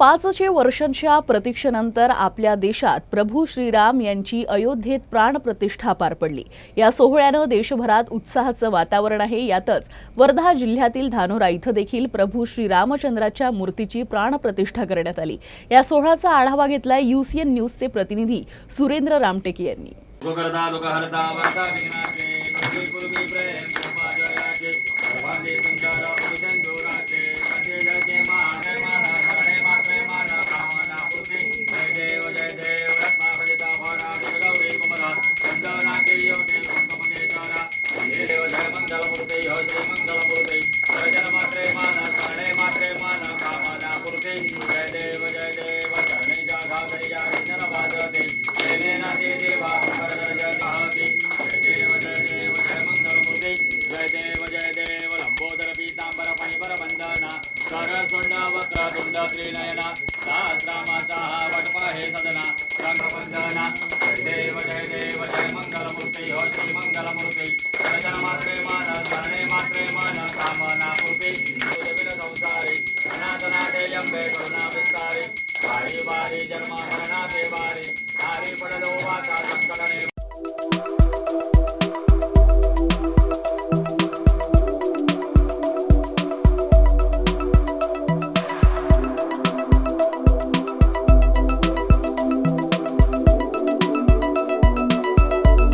पाचशे वर्षांच्या प्रतीक्षेनंतर आपल्या देशात प्रभू श्रीराम यांची अयोध्येत प्राणप्रतिष्ठा पार पडली या सोहळ्यानं देशभरात उत्साहाचं वातावरण आहे यातच वर्धा जिल्ह्यातील धानोरा इथं देखील प्रभू श्रीरामचंद्राच्या मूर्तीची प्राणप्रतिष्ठा करण्यात आली या सोहळ्याचा आढावा घेतलाय युसीएन न्यूजचे प्रतिनिधी सुरेंद्र रामटेके यांनी